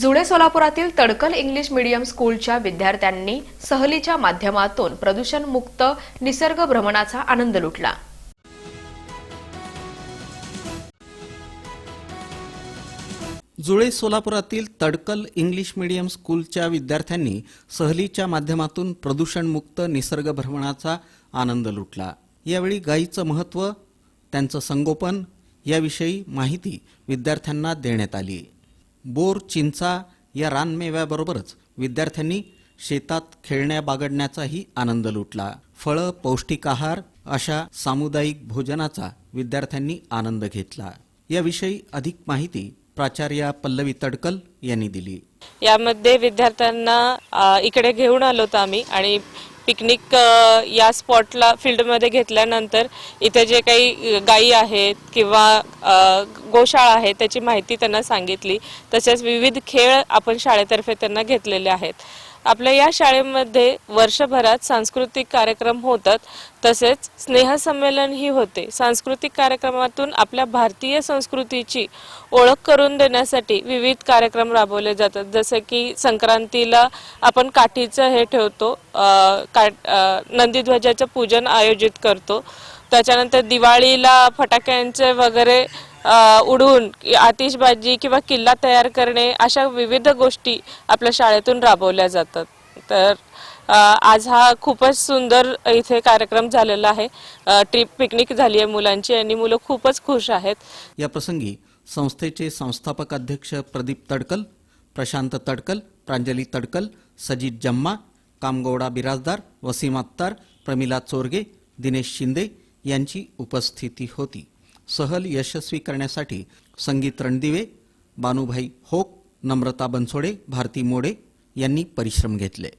जुळे सोलापुरातील तडकल English medium स्कूलच्या विद्यार्थ्यांनी सहलीच्या माध्यमातून प्रदूषणमुक्त निसर्ग भ्रमणाचा आनंद लुटला. जुळे सोलापुरातील तडकल इंग्लिश मीडियम स्कूलच्या विद्यार्थ्यांनी सहलीच्या माध्यमातून प्रदूषणमुक्त निसर्ग भ्रमणाचा आनंद लुटला. यावेळी गायीचं महत्त्व त्यांचं संगोपन याविषयी माहिती विद्यार्थ्यांना देण्यात आली. बोर चिंचा या रानमेव्याबरोबरच विद्यार्थ्यांनी शेतात खेळण्या बागडण्याचाही आनंद लुटला. फळं पौष्टिक आहार अशा सामुदायिक भोजनाचा विद्यार्थ्यांनी आनंद घेतला. याविषयी अधिक माहिती प्राचार्या पल्लवी तडकल यांनी दिली. यामध्ये विद्यार्थ्यांना इकडे घेऊन आलो होतो आम्ही आणि पिकनिक या स्पॉटला फील्डमध्ये घेतल्यानंतर इथे जे काही गायी आहेत किंवा गोशाळा आहे त्याची माहिती त्यांना सांगितली. तसेच विविध खेळ आपण शाळेतर्फे त्यांना घेतलेले आहेत. आपल्या या शाळेमध्ये वर्षभरात सांस्कृतिक कार्यक्रम होतात. तसेच स्नेहसंमेलनही होते. सांस्कृतिक कार्यक्रमातून आपल्या भारतीय संस्कृतीची ओळख करून देण्यासाठी विविध कार्यक्रम राबवले जातात. जसे की संक्रांतीला आपण काठीचं हे ठेवतो. का नंदीध्वजाचं पूजन आयोजित करतो. त्याच्यानंतर दिवाळीला फटाक्यांचे वगैरे उडवून आतिषबाजी किंवा किल्ला तयार करणे अशा विविध गोष्टी आपल्या शाळेतून राबवल्या जातात. तर आज हा खूपच सुंदर इथे कार्यक्रम झालेला आहे. ट्रिप पिकनिक झाली आहे मुलांची आणि मुलं खूपच खुश आहेत. या प्रसंगी संस्थेचे संस्थापक अध्यक्ष प्रदीप तडकल प्रशांत तडकल प्रांजली तडकल सजित जम्मा कामगौडा बिराजदार वसीम अत्तार प्रमिला चोरगे दिनेश शिंदे यांची उपस्थिती होती. सहल यशस्वी करण्यासाठी संगीत रणदिवे बानुभाई होक नम्रता बनसोडे भारती मोडे यांनी परिश्रम घेतले.